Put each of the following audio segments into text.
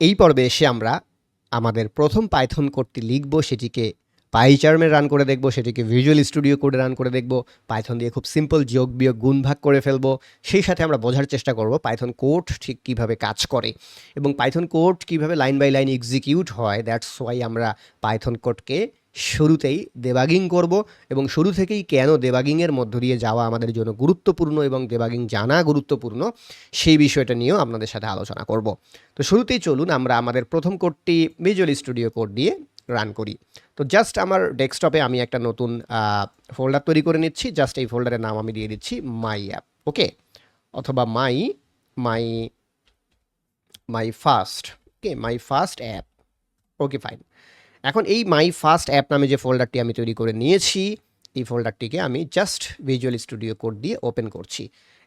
এই পর্বে এসে আমরা আমাদের প্রথম পাইথন কোডটি লিখব, সেটিকে পাইচার্মে রান করে দেখব, সেটিকে ভিজুয়াল স্টুডিও কোডে রান করে দেখব, পাইথন দিয়ে খুব সিম্পল যোগ, বিয়োগ, গুণ, ভাগ করে ফেলব। সেই সাথে আমরা বোঝার চেষ্টা করব পাইথন কোড ঠিক কীভাবে কাজ করে এবং পাইথন কোড কীভাবে লাইন বাই লাইন এক্সিকিউট হয় দ্যাটস ওয়াই আমরা পাইথন কোডকে শুরুতেই দেবাগিং করব এবং শুরু থেকেই কেন দেবাগিংয়ের মধ্য দিয়ে যাওয়া আমাদের জন্য গুরুত্বপূর্ণ এবং দেবাগিং জানা গুরুত্বপূর্ণ, সেই বিষয়টা নিয়েও আপনাদের সাথে আলোচনা করব। তো শুরুতেই চলুন আমরা আমাদের প্রথম কোডটি ভিজুয়াল স্টুডিও কোড দিয়ে রান করি। তো জাস্ট আমার ডেস্কটপে আমি একটা নতুন ফোল্ডার তৈরি করে নিচ্ছি। জাস্ট এই ফোল্ডারের নাম আমি দিয়ে দিচ্ছি মাই অ্যাপ ওকে? অথবা my my my first okay? My first app okay, fine. এখন এই মাই ফার্স্ট অ্যাপ নামে যে ফোল্ডারটি আমি তৈরি করে নিয়েছি, এই ফোল্ডারটিকে আমি জাস্ট ভিজুয়াল স্টুডিও কোড দিয়ে ওপেন করছি।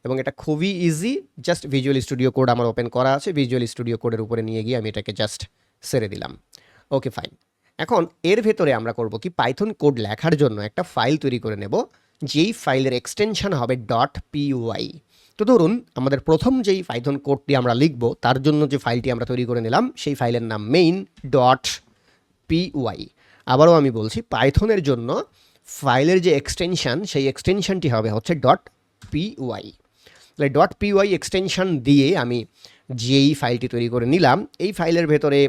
এবং এটা খুবই easy just Visual Studio Code আমার ওপেন করা আছে ভিজুয়াল স্টুডিও কোডের উপরে নিয়ে গিয়ে আমি এটাকে জাস্ট সেরে দিলাম। ওকে ফাইন এখন এর ভেতরে আমরা করব কি পাইথন কোড লেখার জন্য একটা ফাইল তৈরি করে নেব, যেই ফাইলের এক্সটেনশন হবে. ডট পিওয়াই তো ধরুন, আমাদের প্রথম যেই পাইথন কোডটি আমরা লিখব, তার জন্য যে ফাইলটি আমরা তৈরি করে নিলাম, সেই ফাইলের নাম মেইন ডট পিওয়াই আবারও আমি বলছি পাইথনের জন্য ফাইলের যে এক্সটেনশন সেই এক্সটেনশনটি হবে হচ্ছে ডট পিওয়াই তাহলে ডট পিওয়াই এক্সটেনশন দিয়ে আমি যেই ফাইলটি তৈরি করে নিলাম, এই ফাইলের ভেতরে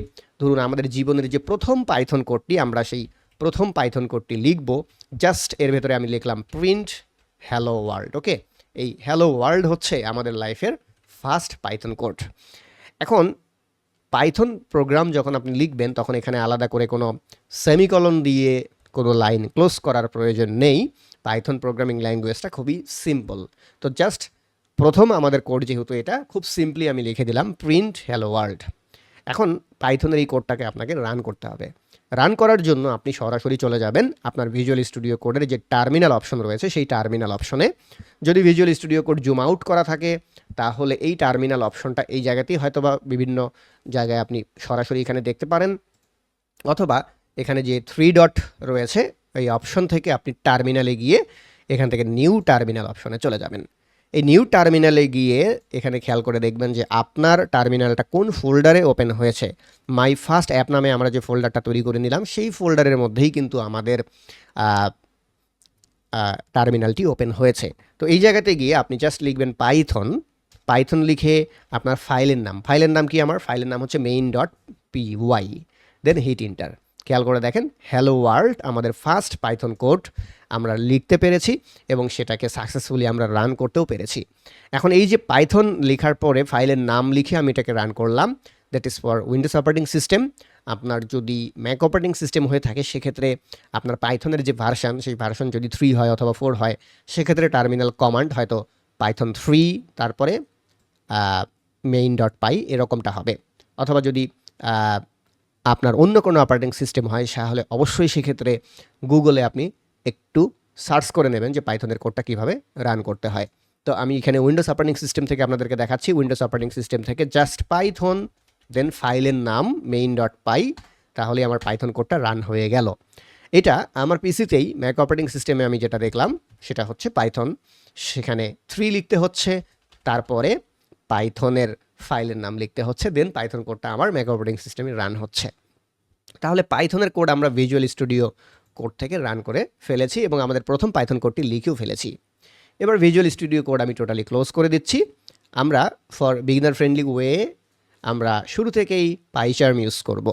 ধরুন আমাদের জীবনের যে প্রথম পাইথন কোডটি আমরা সেই প্রথম পাইথন কোডটি লিখব জাস্ট এর ভেতরে আমি লিখলাম প্রিন্ট হ্যালো ওয়ার্ল্ড ওকে এই হ্যালো ওয়ার্ল্ড হচ্ছে আমাদের লাইফের ফার্স্ট পাইথন কোড এখন পাইথন প্রোগ্রাম যখন আপনি লিখবেন, তখন এখানে আলাদা করে কোনো সেমিকলন দিয়ে কোনো লাইন ক্লোজ করার প্রয়োজন নেই। পাইথন প্রোগ্রামিং ল্যাঙ্গুয়েজটা খুবই সিম্পল। তো জাস্ট প্রথম আমাদের কোড যেহেতু এটা, খুব সিম্পলি আমি লিখে দিলাম, প্রিন্ট হ্যালো ওয়ার্ল্ড এখন পাইথনের এই কোডটাকে আপনাকে রান করতে হবে। রান করার জন্য আপনি সরাসরি চলে যাবেন আপনার ভিজুয়াল স্টুডিও কোডের যে টার্মিনাল অপশন রয়েছে, সেই টার্মিনাল অপশনে যদি Visual Studio Code zoom out করা থাকে, তাহলে এই টার্মিনাল অপশনটা এই জায়গাতেই হয়তো বা বিভিন্ন জায়গায় আপনি সরাসরি এখানে দেখতে পারেন। অথবা এখানে যে থ্রি ডট রয়েছে, এই অপশন থেকে আপনি টার্মিনালে গিয়ে এখান থেকে নিউ টার্মিনাল অপশনে চলে যাবেন। এই নিউ টার্মিনালে গিয়ে এখানে খেয়াল করে দেখবেন যে আপনার টার্মিনালটা কোন ফোল্ডারে ওপেন হয়েছে। মাই ফার্স্ট অ্যাপ নামে আমরা যে ফোল্ডারটা তৈরি করে নিলাম, সেই ফোল্ডারের মধ্যেই কিন্তু আমাদের টার্মিনালটি ওপেন হয়েছে। তো এই জায়গাতে গিয়ে আপনি জাস্ট লিখবেন পাইথন। পাইথন লিখে আপনার ফাইলের নাম। ফাইলের নাম কি আমার? ফাইলের নাম হচ্ছে main dot P Y then hit enter খেয়াল করে দেখেন হ্যালো ওয়ার্ল্ড আমাদের ফার্স্ট পাইথন কোড আমরা লিখতে পেরেছি এবং সেটাকে সাকসেসফুলি আমরা রান করতেও পেরেছি। এখন এই যে পাইথন লেখার পরে ফাইলের নাম লিখে আমি এটাকে রান করলাম। That is for Windows operating system আপনার যদি ম্যাক অপারেটিং সিস্টেম হয়ে থাকে, সেক্ষেত্রে আপনার পাইথনের যে ভার্সান সেই ভার্সন যদি থ্রি হয় অথবা ফোর হয়, সেক্ষেত্রে টার্মিনাল কমান্ড হয়তো পাইথন থ্রি তারপরে মেইন ডট পাই এরকমটা হবে। অথবা যদি আপনার অন্য কোনো অপারেটিং সিস্টেম হয়, তাহলে অবশ্যই সেক্ষেত্রে গুগলে আপনি একটু সার্চ করে নেবেন যে পাইথনের কোডটা কীভাবে রান করতে হয়। তো আমি এখানে উইন্ডোজ অপারেটিং সিস্টেম থেকে আপনাদেরকে দেখাচ্ছি। উইন্ডোজ অপারেটিং সিস্টেম থেকে জাস্ট পাইথন, দেন ফাইলের নাম মেইন ডট পাই তাহলে আমার পাইথন কোডটা রান হয়ে গেল। এটা আমার পিসিতেই ম্যাক অপারেটিং সিস্টেমে আমি যেটা দেখলাম, সেটা হচ্ছে পাইথন। সেখানে থ্রি লিখতে হচ্ছে, তারপরে পাইথনের ফাইলের নাম লিখতে হচ্ছে, দেন পাইথন কোডটা আমার ম্যাক অপারেটিং সিস্টেমে রান হচ্ছে। তাহলে পাইথনের কোড আমরা ভিজুয়াল স্টুডিও কোড থেকে রান করে ফেলেছি এবং আমাদের প্রথম পাইথন কোডটি লিখেও ফেলেছি। এবার ভিজুয়াল স্টুডিও কোড আমি টোটালি ক্লোজ করে দিচ্ছি। আমরা ফর বিগিনার ফ্রেন্ডলি ওয়ে আমরা শুরু থেকেই পাইচার্ম ইউজ করব।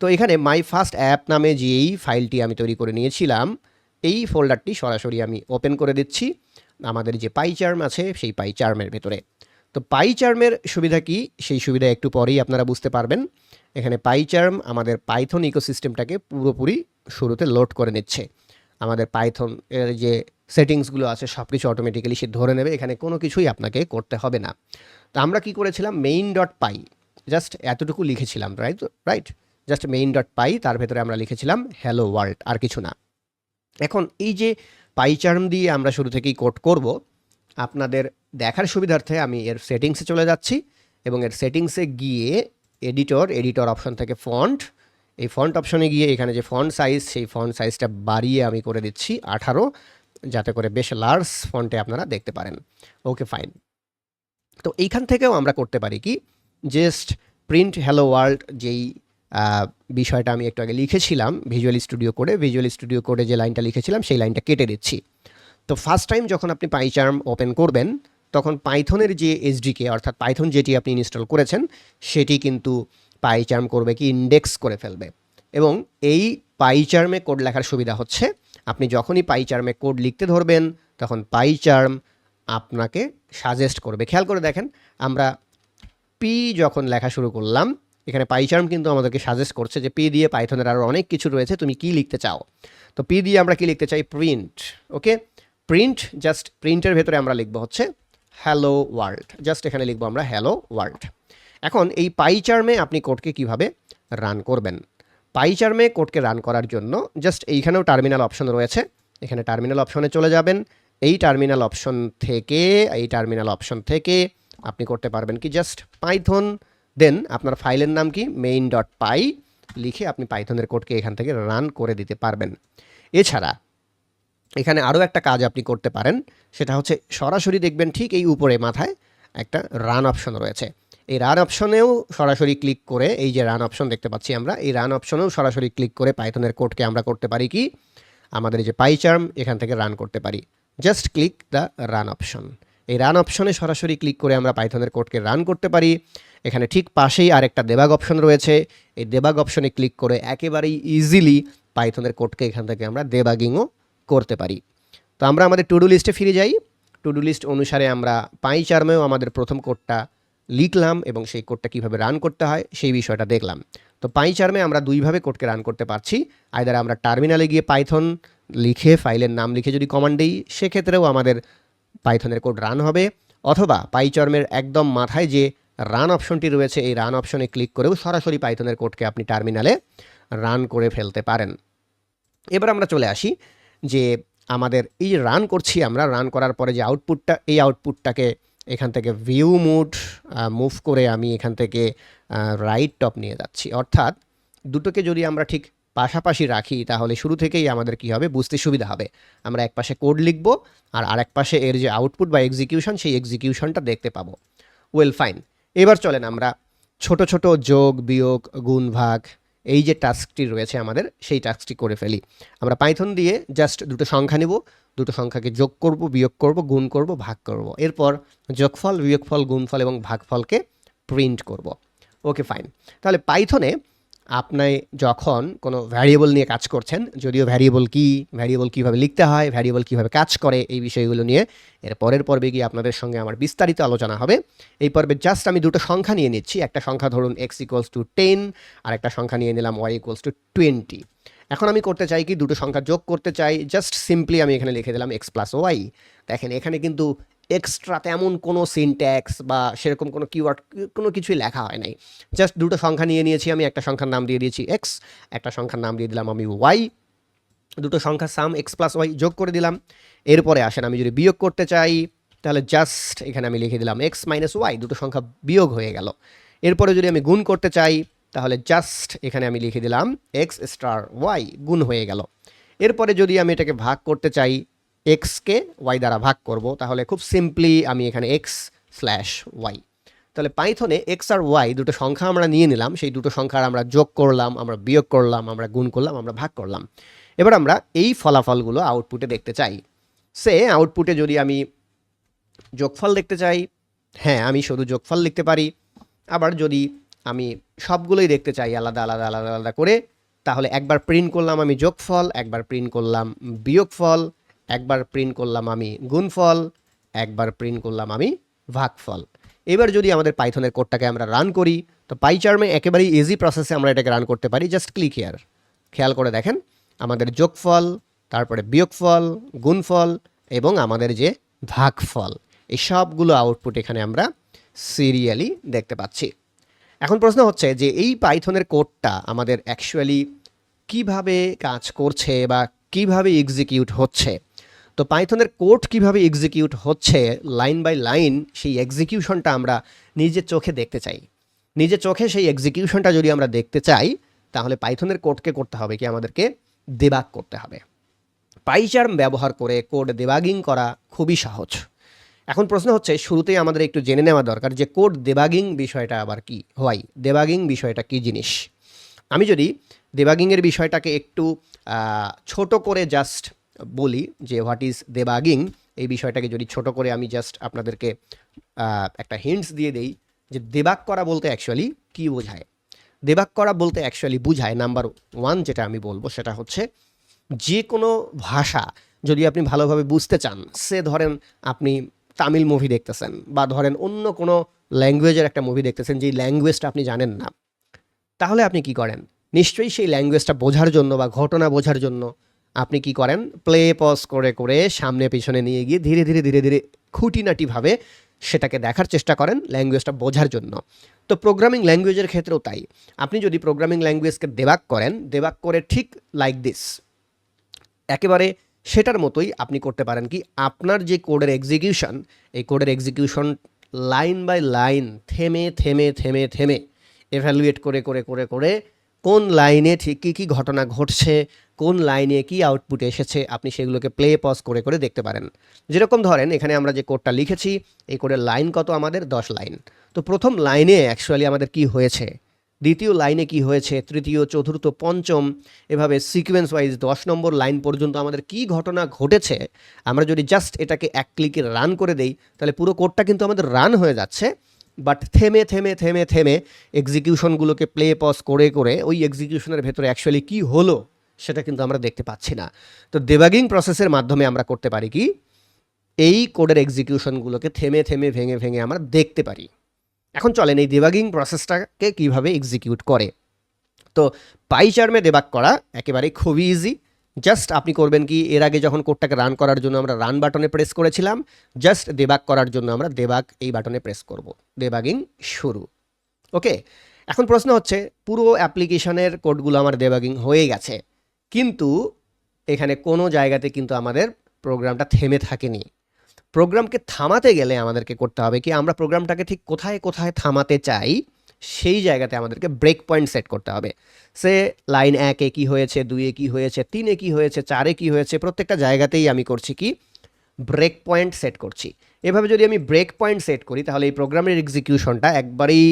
তো এখানে মাই ফার্স্ট অ্যাপ নামে যেই ফাইলটি আমি তৈরি করে নিয়েছিলাম, এই ফোল্ডারটি সরাসরি আমি ওপেন করে দিচ্ছি। আমাদের যে পাইচার্ম আছে, সেই পাইচার্মের ভেতরে। তো পাইচার্মের সুবিধা কি? সেই সুবিধা একটু পরেই আপনারা বুঝতে পারবেন। এখানে পাইচার্ম আমাদের পাইথন ইকোসিস্টেমটাকে পুরোপুরি শুরুতে লোড করে নিচ্ছে। আমাদের পাইথন এর যে সেটিংসগুলো আছে সব কিছু অটোমেটিক্যালি সে ধরে নেবে। এখানে কোনো কিছুই আপনাকে করতে হবে না। তো আমরা কি করেছিলাম? মেইন ডট পাই জাস্ট এতটুকু লিখেছিলাম right right just main dot py তার ভেতরে আমরা লিখেছিলাম হ্যালো ওয়ার্ল্ড আর কিছু না। এখন এই যে পাইচার্ম দিয়ে আমরা শুরু থেকেই কোড করব, আপনাদের দেখার সুবিধার্থে আমি এর সেটিংসে চলে যাচ্ছি এবং এর সেটিংসে গিয়ে এডিটর এডিটর অপশন থেকে ফন্ট এই ফন্ট অপশনে গিয়ে এখানে যে ফন্ট সাইজ সেই ফন্ট সাইজটা বাড়িয়ে আমি করে দিচ্ছি আঠারো, যাতে করে বেশ লার্জ ফন্টে আপনারা দেখতে পারেন। ওকে ফাইন তো এইখান থেকেও আমরা করতে পারি কি? জাস্ট প্রিন্ট হ্যালো ওয়ার্ল্ড যেই বিষয়টা আমি একটু আগে লিখেছিলাম ভিজুয়াল স্টুডিও কোডে ভিজুয়াল স্টুডিও কোডে যে লাইনটা লিখেছিলাম, সেই লাইনটা কেটে দিচ্ছি। তো ফার্স্ট টাইম যখন আপনি পাইচার্ম ওপেন করবেন তখন পাইথনের যে এসডিকে, অর্থাৎ পাইথন যেটি আপনি ইনস্টল করেছেন, সেটি কিন্তু পাইচার্ম করবে কি, ইন্ডেক্স করে ফেলবে। এবং এই পাইচার্মে কোড লেখার সুবিধা হচ্ছে, আপনি যখনই পাইচার্মে কোড লিখতে ধরবেন, তখন পাইচার্ম আপনাকে সাজেস্ট করবে। খেয়াল করে দেখেন, আমরা পি যখন লেখা শুরু করলাম, এখানে পাইচার্ম কিন্তু আমাদেরকে সাজেস্ট করছে যে পি দিয়ে পাইথনের আরও অনেক কিছু রয়েছে, তুমি কি লিখতে চাও? তো পি দিয়ে আমরা কি লিখতে চাই? প্রিন্ট ওকে প্রিন্ট জাস্ট প্রিন্টের ভেতরে আমরা লিখব হচ্ছে হ্যালো ওয়ার্ল্ড। জাস্ট এখানে লিখব আমরা হ্যালো ওয়ার্ল্ড। এখন এই পাইচার্মে আপনি কোডকে কীভাবে রান করবেন? পাইচার্মে কোডকে রান করার জন্য জাস্ট এইখানেও টার্মিনাল অপশন রয়েছে। এখানে টার্মিনাল অপশনে চলে যাবেন। এই টার্মিনাল অপশন থেকে, এই টার্মিনাল অপশন থেকে আপনি করতে পারবেন কি? জাস্ট পাইথন, দেন আপনার ফাইলের নাম কি? মেইন ডট পাই লিখে আপনি পাইথনের কোডকে এখান থেকে রান করে দিতে পারবেন। এছাড়া এখানে আরও একটা কাজ আপনি করতে পারেন, সেটা হচ্ছে সরাসরি দেখবেন ঠিক এই উপরে মাথায় একটা রান অপশন রয়েছে। এই রান অপশনেও সরাসরি ক্লিক করে, এই যে রান অপশন দেখতে পাচ্ছি আমরা, এই রান অপশনেও সরাসরি ক্লিক করে পাইথনের কোডকে আমরা করতে পারি কি? আমাদের এই যে পাইচার্ম এখান থেকে রান করতে পারি। Just click the run option এই রান অপশনে সরাসরি ক্লিক করে আমরা পাইথনের কোডকে রান করতে পারি। এখানে ঠিক পাশেই আরেকটা দেবাগ অপশন রয়েছে। এই দেবাগ অপশনে ক্লিক করে একেবারেই ইজিলি পাইথনের কোডকে এখান থেকে আমরা দেবাগিংও করতে পারি। তো আমরা আমাদের টু ডু লিস্টে ফিরে যাই। টু ডু লিস্ট অনুসারে আমরা পাই চার্মেও আমাদের প্রথম কোডটা লিখলাম এবং সেই কোডটা কীভাবে রান করতে হয় সেই বিষয়টা দেখলাম। তো পাই চার্মে আমরা দুইভাবে কোডকে রান করতে পারছি। আইদার আমরা টার্মিনালে গিয়ে পাইথন লিখে ফাইলের নাম লিখে যদি কমান্ড দিই, সেক্ষেত্রেও আমাদের পাইথনের কোড রান হবে। অথবা পাইচর্মের একদম মাথায় যে রান অপশনটি রয়েছে, এই রান অপশনে ক্লিক করেও সরাসরি পাইথনের কোডকে আপনি টার্মিনালে রান করে ফেলতে পারেন। এবার আমরা চলে আসি। যে আমাদের এই যে রান করছি আমরা রান করার পরে যে আউটপুটটা এই আউটপুটটাকে এখান থেকে ভিউ মুড মুভ করে আমি এখান থেকে রাইট টপ নিয়ে যাচ্ছি। অর্থাৎ দুটোকে যদি আমরা ঠিক পাশাপাশি রাখি, তাহলে শুরু থেকেই আমাদের কি হবে? বুঝতে সুবিধা হবে। আমরা এক পাশে কোড লিখব আর আরেক পাশে এর যে আউটপুট বা এক্সিকিউশন সেই এক্সিকিউশনটা দেখতে পাবো। ওয়েল ফাইন এবার চলেন আমরা ছোট ছোট যোগ, বিয়োগ, গুণ, ভাগ এই যে টাস্কটি রয়েছে আমাদের, সেই টাস্কটি করে ফেলি। আমরা পাইথন দিয়ে জাস্ট দুটো সংখ্যা নেব। দুটো সংখ্যাকে যোগ করব, বিয়োগ করব, গুণ করব, ভাগ করব। এরপর যোগফল, বিয়োগফল, গুণফল এবং ভাগফলকে প্রিন্ট করব। ওকে ফাইন তাহলে পাইথনে আপনি যখন কোনো ভ্যারিয়েবল নিয়ে কাজ করছেন, যদিও ভ্যারিয়েবল কি ভ্যারিয়েবল কীভাবে লিখতে হয় ভ্যারিয়েবল কীভাবে কাজ করে, এই বিষয়গুলো নিয়ে এর পরের পর্বে গিয়ে আপনাদের সঙ্গে আমার বিস্তারিত আলোচনা হবে। এই পর্বে জাস্ট আমি দুটো সংখ্যা নিয়ে নিচ্ছি। একটা সংখ্যা ধরুন এক্স ইকুয়ালস টু টেন আর একটা সংখ্যা নিয়ে নিলাম ওয়াই ইকুয়ালস টু টোয়েন্টি এখন আমি করতে চাই কি, দুটো সংখ্যা যোগ করতে চাই। জাস্ট সিম্পলি আমি এখানে লিখে দিলাম এক্স প্লাস ওয়াই দেখেন, এখানে কিন্তু এক্সট্রা তেমন কোনো সিনট্যাক্স বা সেরকম কোনো কিওয়ার্ড কোনো কিছুই লেখা হয় নাই। জাস্ট দুটো সংখ্যা নিয়ে নিয়েছি, আমি একটা সংখ্যার নাম দিয়ে দিয়েছি এক্স একটা সংখ্যার নাম দিয়ে দিলাম আমি ওয়াই দুটো সংখ্যা সাম এক্স প্লাস ওয়াই যোগ করে দিলাম। এরপরে আসেন, আমি যদি বিয়োগ করতে চাই, তাহলে জাস্ট এখানে আমি লিখে দিলাম এক্স মাইনাস ওয়াই দুটো সংখ্যা বিয়োগ হয়ে গেল। এরপরে যদি আমি গুণ করতে চাই, তাহলে জাস্ট এখানে আমি লিখে দিলাম এক্স স্টার ওয়াই গুণ হয়ে গেল। এরপরে যদি আমি এটাকে ভাগ করতে চাই এক্সকে ওয়াই দ্বারা ভাগ করব, তাহলে খুব সিম্পলি আমি এখানে এক্স স্ল্যাশ ওয়াই তাহলে পাইথনে এক্স আর ওয়াই দুটো সংখ্যা আমরা নিয়ে নিলাম, সেই দুটো সংখ্যার আমরা যোগ করলাম, আমরা বিয়োগ করলাম, আমরা গুণ করলাম, আমরা ভাগ করলাম। এবার আমরা এই ফলাফলগুলো আউটপুটে দেখতে চাই। সে আউটপুটে যদি আমি যোগফল দেখতে চাই হ্যাঁ আমি শুধু যোগফল লিখতে পারি। আবার যদি আমি সবগুলোই দেখতে চাই আলাদা আলাদা আলাদা আলাদা করে, তাহলে একবার প্রিন্ট করলাম আমি যোগফল, একবার প্রিন্ট করলাম বিয়োগফল একবার প্রিন্ট করলাম আমি গুণফল, একবার প্রিন্ট করলাম আমি ভাগফল। এবার যদি আমাদের পাইথনের কোডটাকে আমরা রান করি, তো পাইচার্মে একেবারেই ইজি প্রসেসে আমরা এটাকে রান করতে পারি জাস্ট ক্লিক হিয়ার খেয়াল করে দেখেন, আমাদের যোগফল, তারপরে বিয়োগফল, গুণফল, এবং আমাদের যে ভাগফল, এই সবগুলো আউটপুট এখানে আমরা সিরিয়ালি দেখতে পাচ্ছি। এখন প্রশ্ন হচ্ছে যে, এই পাইথনের কোডটা আমাদের অ্যাকচুয়ালি কীভাবে কাজ করছে বা কীভাবে এক্সিকিউট হচ্ছে? তো পাইথনের কোড কীভাবে এক্সিকিউট হচ্ছে লাইন বাই লাইন সেই এক্সিকিউশনটা আমরা নিজের চোখে দেখতে চাই। নিজের চোখে সেই এক্সিকিউশনটা যদি আমরা দেখতে চাই, তাহলে পাইথনের কোডকে করতে হবে কি? আমাদেরকে দেবাগ করতে হবে। পাইচার্ম ব্যবহার করে কোড দেবাগিং করা খুবই সহজ। এখন প্রশ্ন হচ্ছে, শুরুতেই আমাদের একটু জেনে নেওয়া দরকার যে কোড দেবাগিং বিষয়টা আবার কি? হয় দেবাগিং বিষয়টা কি জিনিস? আমি যদি দেবাগিংয়ের বিষয়টাকে একটু ছোট করে জাস্ট বলি যে হোয়াট ইজ দেবাগিং এই বিষয়টাকে যদি ছোট করে আমি জাস্ট আপনাদেরকে একটা হিন্টস দিয়ে দেই যে দেবাগ করা বলতে অ্যাকচুয়ালি কি বোঝায়? দেবাগ করা বলতে অ্যাকচুয়ালি বুঝায় নাম্বার ওয়ান যেটা আমি বলব সেটা হচ্ছে যে কোনো ভাষা যদি আপনি ভালোভাবে বুঝতে চান, সে ধরেন আপনি তামিল মুভি দেখতেছেন বা ধরেন অন্য কোনো ল্যাঙ্গুয়েজের একটা মুভি দেখতেছেন যেই ল্যাঙ্গুয়েজটা আপনি জানেন না, তাহলে আপনি কি করেন? নিশ্চয়ই সেই ল্যাঙ্গুয়েজটা বোঝার জন্য বা ঘটনা বোঝার জন্য আপনি কি করেন? প্লে পজ করে করে সামনে, পিছনে নিয়ে গিয়ে ধীরে ধীরে ধীরে ধীরে খুঁটিনাটিভাবে সেটাকে দেখার চেষ্টা করেন ল্যাঙ্গুয়েজটা বোঝার জন্য। তো প্রোগ্রামিং ল্যাঙ্গুয়েজের ক্ষেত্রেও তাই। আপনি যদি প্রোগ্রামিং ল্যাঙ্গুয়েজকে দেবাক করেন, দেবাক করে ঠিক লাইক দিস একেবারে সেটার মতোই আপনি করতে পারেন কি, আপনার যে কোডের এক্সিকিউশন এই কোডের এক্সিকিউশন লাইন বাই লাইন থেমে থেমে থেমে থেমে এভ্যালুয়েট করে করে করে করে কোন লাইনে ঠিক কী কী ঘটনা ঘটছে কোন লাইনে কি আউটপুট এসেছে, আপনি সেগুলোকে প্লে পজ করে করে দেখতে পারেন। যেরকম ধরেন, এখানে আমরা যে কোডটা লিখেছি, এই কোডের লাইন কত আমাদের? দশ লাইন তো প্রথম লাইনে অ্যাকচুয়ালি আমাদের কি হয়েছে? দ্বিতীয় লাইনে কি হয়েছে? তৃতীয়, চতুর্থ, পঞ্চম, এভাবে সিকোয়েন্স ওয়াইজ দশ নম্বর লাইন পর্যন্ত আমাদের কি ঘটনা ঘটেছে? আমরা যদি জাস্ট এটাকে এক ক্লিকে রান করে দেই, তাহলে পুরো কোডটা কিন্তু আমাদের রান হয়ে যাচ্ছে। বাট থেমে থেমে থেমে থেমে এক্সিকিউশনগুলোকে প্লে পজ করে করে ওই এক্সিকিউশনের ভেতরে অ্যাকচুয়ালি কি হলো? সেটা কিন্তু আমরা দেখতে পাচ্ছি না। তো দেবাগিং প্রসেসের মাধ্যমে আমরা করতে পারি কি? এই কোডের এক্সিকিউশনগুলোকে থেমে থেমে ভেঙে ভেঙে আমরা দেখতে পারি। এখন চলেন এই দেবাগিং প্রসেসটাকে কীভাবে এক্সিকিউট করে। তো পাইচার্মে দেবাগ করা একেবারেই খুবই ইজি জাস্ট আপনি করবেন কি, এর আগে যখন কোডটাকে রান করার জন্য আমরা রান বাটনে প্রেস করেছিলাম জাস্ট দেবাগ করার জন্য আমরা দেবাগ এই বাটনে প্রেস করব। দেবাগিং শুরু। ওকে এখন প্রশ্ন হচ্ছে, পুরো অ্যাপ্লিকেশনের কোডগুলো আমার দেবাগিং হয়ে গেছে। কিন্তু এখানে কোনো জায়গাতে কিন্তু আমাদের প্রোগ্রামটা থেমে থাকেনি। প্রোগ্রামকে থামাতে গেলে আমাদেরকে করতে হবে কি, আমরা প্রোগ্রামটাকে ঠিক কোথায় কোথায় থামাতে চাই, সেই জায়গাতে আমাদেরকে ব্রেক পয়েন্ট সেট করতে হবে। সে লাইন একে কি হয়েছে দুইয়ে কি হয়েছে, তিনে কি হয়েছে, চারে কি হয়েছে, প্রত্যেকটা জায়গাতেই আমি করছি কি ব্রেক পয়েন্ট সেট করছি। এভাবে যদি আমি ব্রেক পয়েন্ট সেট করি, তাহলে এই প্রোগ্রামের এক্সিকিউশনটা একবারেই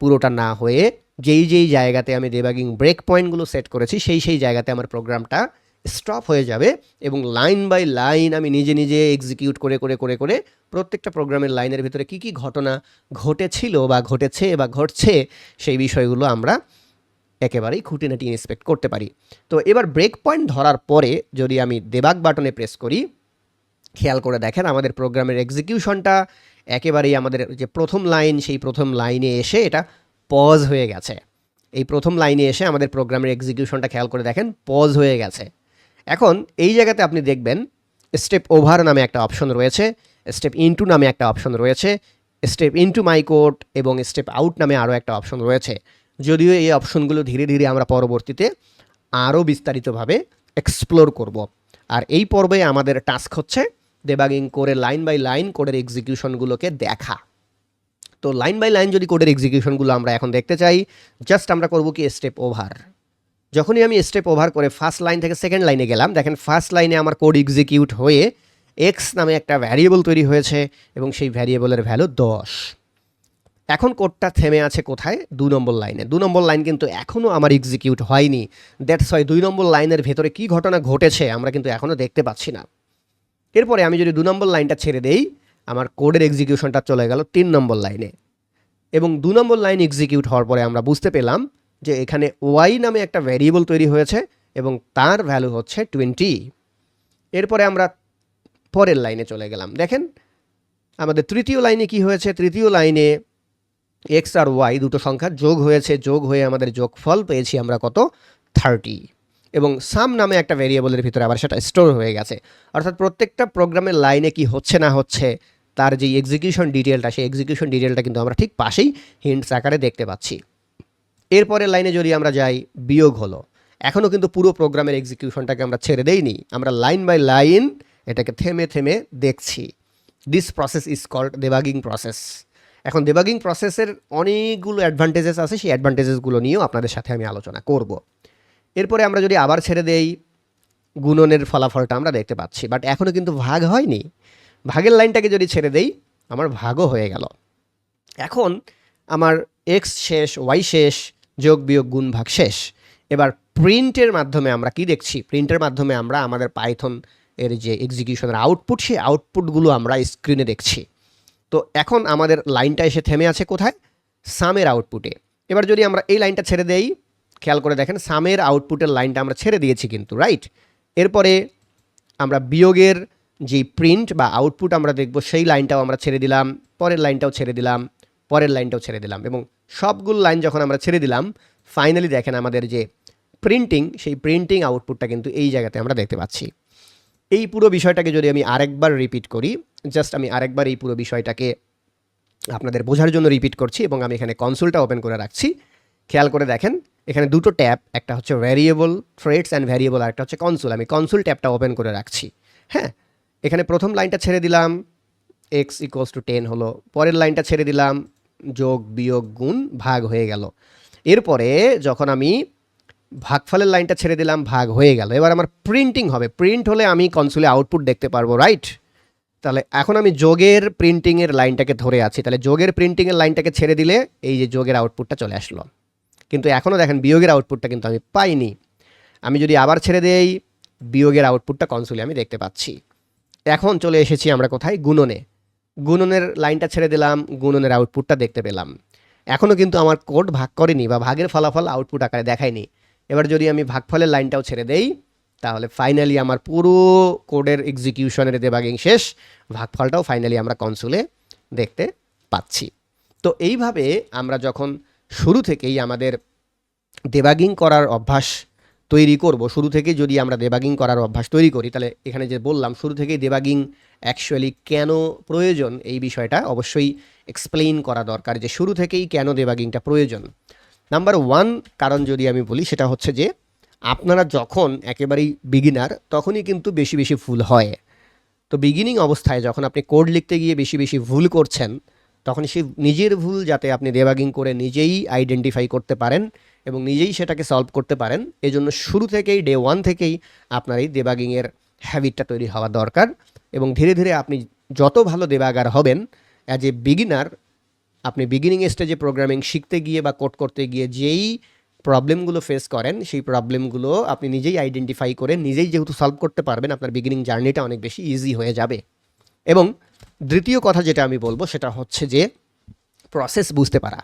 পুরোটা না হয়ে যেই যেই জায়গাতে আমি দেবাগিং ব্রেক পয়েন্টগুলো সেট করেছি, সেই সেই জায়গাতে আমার প্রোগ্রামটা স্টপ হয়ে যাবে এবং লাইন বাই লাইন আমি নিজে নিজে এক্সিকিউট করে করে করে করে প্রত্যেকটা প্রোগ্রামের লাইনের ভিতরে কী কী ঘটনা ঘটেছিল বা ঘটেছে বা ঘটছে সেই বিষয়গুলো আমরা একেবারেই খুঁটিনাটি ইন্সপেক্ট করতে পারি। তো এবার ব্রেক পয়েন্ট ধরার পরে যদি আমি দেবাগ বাটনে প্রেস করি, খেয়াল করে দেখেন আমাদের প্রোগ্রামের এক্সিকিউশনটা একেবারেই আমাদের যে প্রথম লাইন সেই প্রথম লাইনে এসে এটা পজ হয়ে গেছে। এই প্রথম লাইনে এসে আমাদের প্রোগ্রামের এক্সিকিউশনটা খেয়াল করে দেখেন পজ হয়ে গেছে। এখন এই জায়গাতে আপনি দেখবেন স্টেপ ওভার নামে একটা অপশন রয়েছে স্টেপ ইনটু নামে একটা অপশন রয়েছে স্টেপ ইনটু মাই কোড এবং স্টেপ আউট নামে আরও একটা অপশন রয়েছে। যদিও এই অপশনগুলো ধীরে ধীরে আমরা পরবর্তীতে আরও বিস্তারিতভাবে এক্সপ্লোর করব। আর এই পর্বে আমাদের টাস্ক হচ্ছে দেবাগিং করে লাইন বাই লাইন কোডের এক্সিকিউশনগুলোকে দেখা। তো লাইন বাই লাইন যদি কোডের এক্সিকিউশনগুলো আমরা এখন দেখতে চাই জাস্ট আমরা করব কি স্টেপ ওভার যখনই আমি স্টেপ ওভার করে ফার্স্ট লাইন থেকে সেকেন্ড লাইনে গেলাম, দেখেন ফার্স্ট লাইনে আমার কোড এক্সিকিউট হয়ে এক্স নামে একটা ভ্যারিয়েবল তৈরি হয়েছে এবং সেই ভ্যারিয়েবলের ভ্যালু দশ। এখন কোডটা থেমে আছে কোথায়? দু নম্বর লাইনে দু নম্বর লাইন কিন্তু এখনও আমার এক্সিকিউট হয়নি। দ্যাটস ওয়াই দুই নম্বর লাইনের ভেতরে কী ঘটনা ঘটেছে আমরা কিন্তু এখনও দেখতে পাচ্ছি না। এরপরে আমি যদি দু নম্বর লাইনটা ছেড়ে দেই আমার কোডের এক্সিকিউশনটা চলে গেল তিন নম্বর লাইনে। এবং দু নম্বর লাইন এক্সিকিউট হওয়ার পরে আমরা বুঝতে পেলাম যে এখানে ওয়াই নামে একটা ভ্যারিয়েবল তৈরি হয়েছে এবং তার ভ্যালু হচ্ছে টোয়েন্টি। এরপরে আমরা পরের লাইনে চলে গেলাম। দেখেন, আমাদের তৃতীয় লাইনে কি হয়েছে? তৃতীয় লাইনে এক্স আর ওয়াই দুটো সংখ্যা যোগ হয়েছে, যোগ হয়ে আমাদের যোগফল পেয়েছি আমরা কত? থার্টি। এবং সাম নামে একটা ভেরিয়েবলের ভিতরে আবার সেটা স্টোর হয়ে গেছে। অর্থাৎ প্রত্যেকটা প্রোগ্রামের লাইনে কি হচ্ছে না হচ্ছে, তার যে এক্সিকিউশন ডিটেলটা সেই এক্সিকিউশন ডিটেলটা কিন্তু আমরা ঠিক পাশেই হিন্টস আকারে দেখতে পাচ্ছি। এরপরের লাইনে যদি আমরা যাই, বিয়োগ হলো। এখনও কিন্তু পুরো প্রোগ্রামের এক্সিকিউশনটাকে আমরা ছেড়ে দেইনি, আমরা লাইন বাই লাইন এটাকে থেমে থেমে দেখছি। This process is called debugging process এখন দেবাগিং প্রসেসের অনেকগুলো অ্যাডভান্টেজেস আছে, সেই অ্যাডভান্টেজেসগুলো নিয়েও আপনাদের সাথে আমি আলোচনা করব। এরপরে আমরা যদি আবার ছেড়ে দেই গুণনের ফলাফলটা আমরা দেখতে পাচ্ছি বাট এখনও কিন্তু ভাগ হয়নি। ভাগের লাইনটাকে যদি ছেড়ে দেই, আমার ভাগও হয়ে গেল। এখন আমার এক্স শেষ ওয়াই শেষ, যোগ বিয়োগ গুণ ভাগ শেষ। এবার প্রিন্টের মাধ্যমে আমরা কি দেখছি? প্রিন্টের মাধ্যমে আমরা আমাদের পাইথন এর যে এক্সিকিউশনের আউটপুট সেই আউটপুটগুলো আমরা স্ক্রিনে দেখছি। তো এখন আমাদের লাইনটা এসে থেমে আছে কোথায়? সামের আউটপুটে এবার যদি আমরা এই লাইনটা ছেড়ে দেই খেয়াল করে দেখেন, সামের আউটপুটের লাইনটা আমরা ছেড়ে দিয়েছি কিন্তু রাইট এরপরে আমরা বিয়োগের যে প্রিন্ট বা আউটপুট আমরা দেখব, সেই লাইনটাও আমরা ছেড়ে দিলাম, পরের লাইনটাও ছেড়ে দিলাম, পরের লাইনটাও ছেড়ে দিলাম এবং সবগুলো লাইন যখন আমরা ছেড়ে দিলাম ফাইনালি দেখেন আমাদের যে প্রিন্টিং সেই প্রিন্টিং আউটপুটটা কিন্তু এই জায়গাতে আমরা দেখতে পাচ্ছি। এই পুরো বিষয়টাকে যদি আমি আরেকবার রিপিট করি জাস্ট আমি আরেকবার এই পুরো বিষয়টাকে আপনাদের বোঝার জন্য রিপিট করছি এবং আমি এখানে কনসোলটা ওপেন করে রাখছি। খেয়াল করে দেখেন এখানে দুটো ট্যাব, একটা হচ্ছে ভ্যারিয়েবল থ্রেডস অ্যান্ড ভ্যারিয়েবল আর একটা হচ্ছে কনসোল আমি কনসোল ট্যাবটা ওপেন করে রাখছি। হ্যাঁ? এখানে প্রথম লাইনটা ছেড়ে দিলাম। এক্স ইকুয়ালস টু টেন হলো। পরের লাইনটা ছেড়ে দিলাম। যোগ, বিয়োগ, গুণ, ভাগ হয়ে গেল। এরপরে যখন আমি ভাগফলের লাইনটা ছেড়ে দিলাম, ভাগ হয়ে গেল। এবার আমার প্রিন্টিং হবে। প্রিন্ট হলে আমি কনসোলে আউটপুট দেখতে পারব রাইট তাহলে এখন আমি যোগের প্রিন্টিংয়ের লাইনটাকে ধরে আছি। তাহলে যোগের প্রিন্টিংয়ের লাইনটাকে ছেড়ে দিলে এই যে যোগের আউটপুটটা চলে আসলো। কিন্তু এখনও দেখেন বিয়োগের আউটপুটটা কিন্তু আমি পাইনি। আমি যদি আবার ছেড়ে দেই, বিয়োগের আউটপুটটা কনসোলে আমি দেখতে পাচ্ছি। এখন চলে এসেছি আমরা কোথায়? গুণনে। গুণনের লাইনটা ছেড়ে দিলাম, গুণনের আউটপুটটা দেখতে পেলাম। এখনও কিন্তু আমার কোড ভাগ করেনি বা ভাগের ফলাফল আউটপুট আকারে দেখায়নি। এবার যদি আমি ভাগফলের লাইনটাও ছেড়ে দেই, তাহলে ফাইনালি আমার পুরো কোডের এক্সিকিউশনের দেবাগিং শেষ, ভাগফলটাও ফাইনালি আমরা কনসোলে দেখতে পাচ্ছি। তো এইভাবে আমরা যখন শুরু থেকেই আমাদের দেবাগিং করার অভ্যাস তৈরি করব। শুরু থেকে যদি আমরা দেবাগিং করার অভ্যাস তৈরি করি, তাহলে এখানে যে বললাম, শুরু থেকেই দেবাগিং অ্যাকচুয়ালি কেন প্রয়োজন এই বিষয়টা অবশ্যই এক্সপ্লেইন করা দরকার যে শুরু থেকেই কেন দেবাগিংটা প্রয়োজন। নাম্বার ওয়ান কারণ যদি আমি বলি, সেটা হচ্ছে যে আপনারা যখন একেবারেই বিগিনার তখনই কিন্তু বেশি বেশি ভুল হয়। তো বিগিনিং অবস্থায় যখন আপনি কোড লিখতে গিয়ে বেশি বেশি ভুল করছেন তখন সেই নিজের ভুল যাতে আপনি দেবাগিং করে নিজেই আইডেন্টিফাই করতে পারেন এবং নিজেই সেটাকে সলভ করতে পারেন, এজন্য শুরু থেকেই ডে ওয়ান থেকেই আপনার এই দেবাগিংয়ের হ্যাবিটটা তৈরি হওয়া দরকার এবং ধীরে ধীরে আপনি যত ভালো দেবাগার হবেন অ্যাজ এ বিগিনার আপনি বিগিনিং স্টেজে প্রোগ্রামিং শিখতে গিয়ে বা কোড করতে গিয়ে যেই প্রবলেমগুলো ফেস করেন, সেই প্রবলেমগুলো আপনি নিজেই আইডেন্টিফাই করে নিজেই যেহেতু সলভ করতে পারবেন, আপনার বিগিনিং জার্নিটা অনেক বেশি ইজি হয়ে যাবে। এবং দ্বিতীয় কথা যেটা আমি বলব সেটা হচ্ছে যে প্রসেস বুঝতে পারা।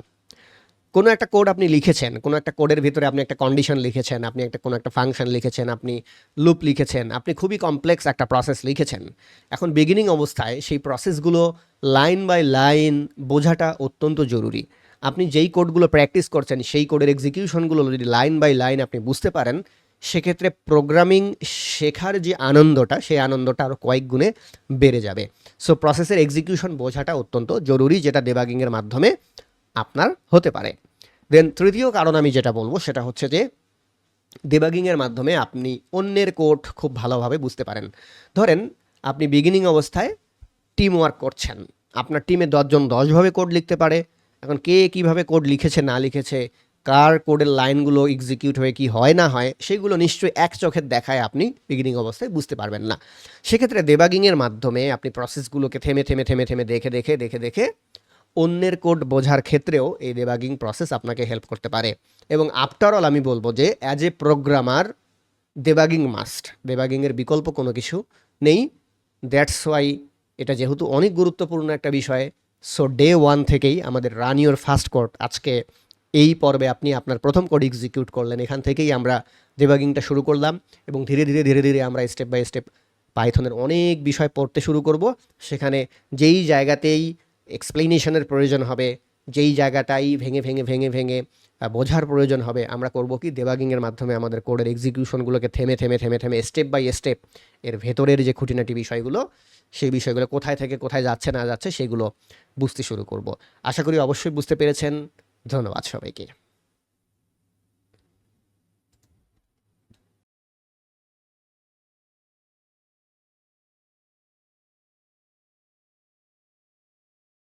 কোনো একটা কোড আপনি লিখেছেন, কোনো একটা কোডের ভিতরে আপনি একটা কন্ডিশন লিখেছেন, আপনি একটা, কোনো একটা ফাংশন লিখেছেন, আপনি লুপ লিখেছেন, আপনি খুবই কমপ্লেক্স একটা প্রসেস লিখেছেন। এখন বিগিনিং অবস্থায় সেই প্রসেসগুলো লাইন বাই লাইন বোঝাটা অত্যন্ত জরুরি। আপনি যেই কোডগুলো প্র্যাকটিস করছেন, সেই কোডের এক্সিকিউশনগুলো যদি লাইন বাই লাইন আপনি বুঝতে পারেন, সেক্ষেত্রে প্রোগ্রামিং শেখার যে আনন্দটা, সেই আনন্দটা আরও কয়েক গুণে বেড়ে যাবে। সো প্রসেসের এক্সিকিউশন বোঝাটা অত্যন্ত জরুরি, যেটা ডেবাগিংয়ের মাধ্যমে আপনার হতে পারে। দেন তৃতীয় কারণ আমি যেটা বলব, সেটা হচ্ছে যে ডেবাগিংয়ের মাধ্যমে আপনি অন্যের কোড খুব ভালোভাবে বুঝতে পারেন। ধরেন, আপনি বিগিনিং অবস্থায় টিম ওয়ার্ক করছেন। আপনার টিমে দশজন দশভাবে কোড লিখতে পারে। এখন কে কীভাবে কোড লিখেছে, না লিখেছে কার কোডের লাইনগুলো এক্সিকিউট হয়ে কি হয় না হয়, সেগুলো নিশ্চয়ই এক চোখের দেখায় আপনি বিগিনিং অবস্থায় বুঝতে পারবেন না। সেক্ষেত্রে দেবাগিংয়ের মাধ্যমে আপনি প্রসেসগুলোকে থেমে থেমে থেমে থেমে দেখে দেখে দেখে দেখে অন্যের কোড বোঝার ক্ষেত্রেও এই দেবাগিং প্রসেস আপনাকে হেল্প করতে পারে। এবং আফটার অল আমি বলব যে as a programmer debugging must দেবাগিংয়ের বিকল্প কোনো কিছু নেই। দ্যাটস ওয়াই এটা যেহেতু অনেক গুরুত্বপূর্ণ একটা বিষয়। সো ডে ওয়ান থেকেই আমাদের রান ইউর ফার্স্ট কোর্ট আজকে এই পর্বে আপনি আপনার প্রথম কোড এক্সিকিউট করলেন, এখান থেকেই আমরা দেবাগিংটা শুরু করলাম এবং ধীরে ধীরে ধীরে ধীরে আমরা স্টেপ বাই স্টেপ পাইথনের অনেক বিষয় পড়তে শুরু করব। সেখানে যেই জায়গাতেই এক্সপ্লেনেশনের প্রয়োজন হবে, যেই জায়গাটাই ভেঙে ভেঙে ভেঙে ভেঙে বোঝার প্রয়োজন হবে, আমরা করব কি দেবাগিংয়ের মাধ্যমে আমাদের কোডের এক্সিকিউশনগুলোকে থেমে থেমে থেমে থেমে স্টেপ বাই স্টেপ এর ভেতরের যে খুঁটিনাটি বিষয়গুলো, সেই বিষয়গুলো কোথায় থেকে কোথায় যাচ্ছে, না যাচ্ছে, সেগুলো বুঝতে শুরু করব। আশা করি অবশ্যই বুঝতে পেরেছেন। ধন্যবাদ সবাইকে।